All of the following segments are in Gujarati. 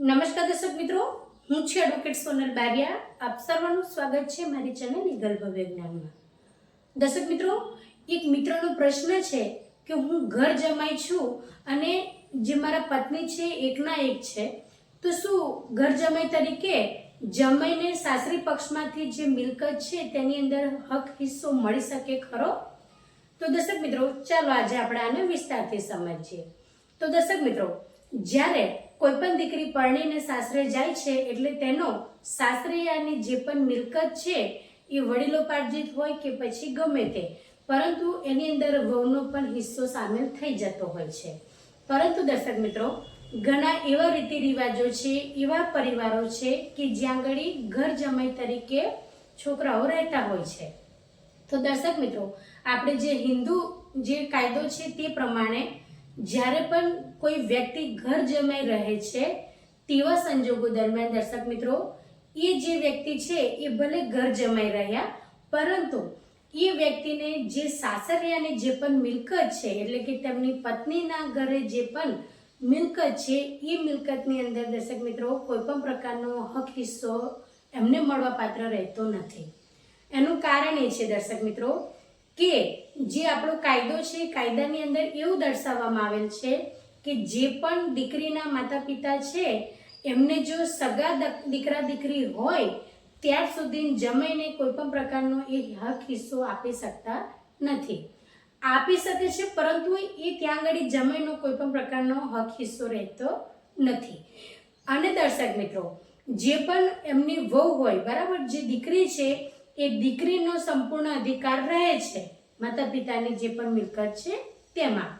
નમસ્કાર દર્શક મિત્રો, હું છું એડવોકેટ સોનલ બારિયા. આપ સર્વનું સ્વાગત છે મારી ચેનલ લીગલ વિજ્ઞાનમાં દર્શક મિત્રો, એક મિત્રનો પ્રશ્ન છે કે હું ઘર જમાઈ છું અને જે મારા પત્ની છે એકના એક છે, તો શું ઘર જમાઈ તરીકે જમાઈને સાસરી પક્ષમાંથી જે મિલકત છે તેની અંદર હક હિસ્સો મળી શકે ખરો? તો દર્શક મિત્રો, ચાલો આજે આપણે આને વિસ્તારથી સમજીએ. તો દર્શક મિત્રો, જ્યારે કોઈ પણ દીકરી પરણીને સાસરે જાય છે એટલે તેનો સાસરિયાની જે પણ મિલકત છે એ વડીલોપાર્જિત હોય કે પછી ગમે તે. પરંતુ એની અંદર વહુનો પણ હિસ્સો સામેલ થઈ જતો હોય છે. પરંતુ દર્શક મિત્રો, ઘણા એવા રીતિ રિવાજો છે, એવા પરિવારો છે કે જ્યાં આગળ ઘર જમાઈ તરીકે છોકરાઓ રહેતા હોય છે. તો દર્શક મિત્રો, આપણે જે હિન્દુ જે કાયદો છે તે પ્રમાણે જ્યારે પણ કોઈ વ્યક્તિ ઘર જમાઈ રહે છે, તેવા સંજોગો દરમિયાન દર્શક મિત્રો, એ જે વ્યક્તિ છે, એ ભલે ઘર જમાઈ રહ્યા, પરંતુ એ વ્યક્તિને જે સાસરિયાની જે પણ મિલકત છે, એટલે કે તેમની પત્નીના ઘરે જે પણ મિલકત છે, એ મિલકતની અંદર દર્શક મિત્રો, કોઈ પણ પ્રકારનો હક, હિસ્સો એમને મળવા પાત્ર રહેતો નથી. એનું કારણ એ છે દર્શક મિત્રો, કે જે આપણો કાયદો છે કાયદાની અંદર એવું દર્શાવવામાં આવેલ છે કે જે પણ દીકરીના માતા પિતા છે, એમને જો સગા દીકરા દીકરી હોય, ત્યાર સુધી જમાઈને કોઈ પણ પ્રકારનો એ હક હિસ્સો આપી શકતા નથી. આપી શકે છે, પરંતુ એ ત્યાં આગળ જમાઈનો કોઈ પણ પ્રકારનો હક હિસ્સો રહેતો નથી. અને દર્શક મિત્રો, જે પણ એમની વહુ હોય, બરાબર, જે દીકરી છે, એ દીકરીનો સંપૂર્ણ અધિકાર રહે છે. માતા પિતાની જે પણ મિલકત છે તેમાં.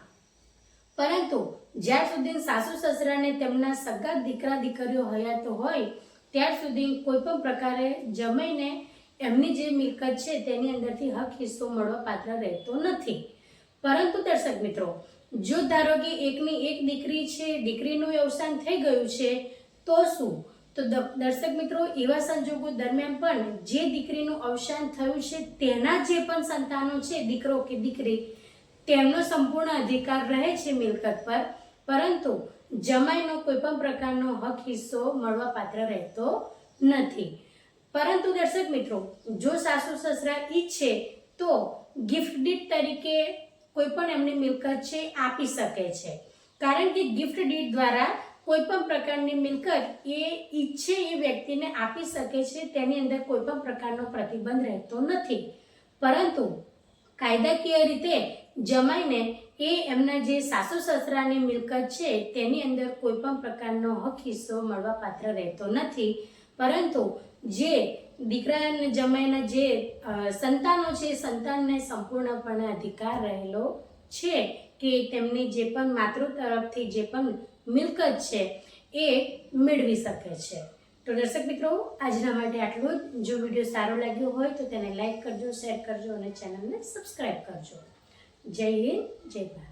પરંતુ જ્યાર સુધી સાસુ સસરાને તેમના સગા દીકરા દીકરીઓ હયાત હોય, ત્યાર સુધી કોઈ પણ પ્રકારે જમાઈને એમની જે મિલકત છે તેની અંદરથી હક હિસ્સો મળવા પાત્ર રહેતો નથી. પરંતુ દર્શક મિત્રો, જો ધારો કે એકની એક દીકરી છે, દીકરીનું અવસાન થઈ ગયું છે, તો શું? તો દર્શક મિત્રો, એવા સંજોગો દરમિયાન પણ જે દીકરીનું અવસાન થયું છે, તેના જે પણ સંતાનો છે, દીકરો કે દીકરી, તેમનો સંપૂર્ણ અધિકાર રહે છે મિલકત પર, પરંતુ જમાઈનો કોઈ પણ પ્રકારનો હક, હિસ્સો મળવા પાત્ર રહેતો નથી. પરંતુ દર્શક મિત્રો, જો સાસુ સસરા ઈચ્છે તો ગિફ્ટ ડીડ તરીકે કોઈ પણ એમની મિલકત છે, આપી શકે છે. કારણ કે ગિફ્ટ ડીડ દ્વારા કોઈ પણ પ્રકારની મિલકત એ ઈચ્છે એ વ્યક્તિને આપી શકે છે, તેની અંદર કોઈ પણ પ્રકારનો પ્રતિબંધ રહેતો નથી. પરંતુ કાયદાકીય રીતે જમાઈને એ એમના જે સાસુ સસરાની મિલકત છે, તેની અંદર કોઈ પણ પ્રકારનો હક, હિસ્સો મળવા પાત્ર રહેતો નથી. પરંતુ જે દીકરાને જમાઈના જે સંતાનો છે સંતાનને સંપૂર્ણપણે અધિકાર રહેલો છે કે તેમની જે પણ માતૃ તરફથી જે પણ મિલકત છે એ મેળવી શકે છે. તો દર્શક મિત્રો આજના માટે આટલું જ. જો વીડિયો સારો લાગ્યો હોય તો તેને લાઈક કરજો, શેર કરજો અને ચેનલને સબસ્ક્રાઈબ કરજો. જય હિન્દ, જય ભારત.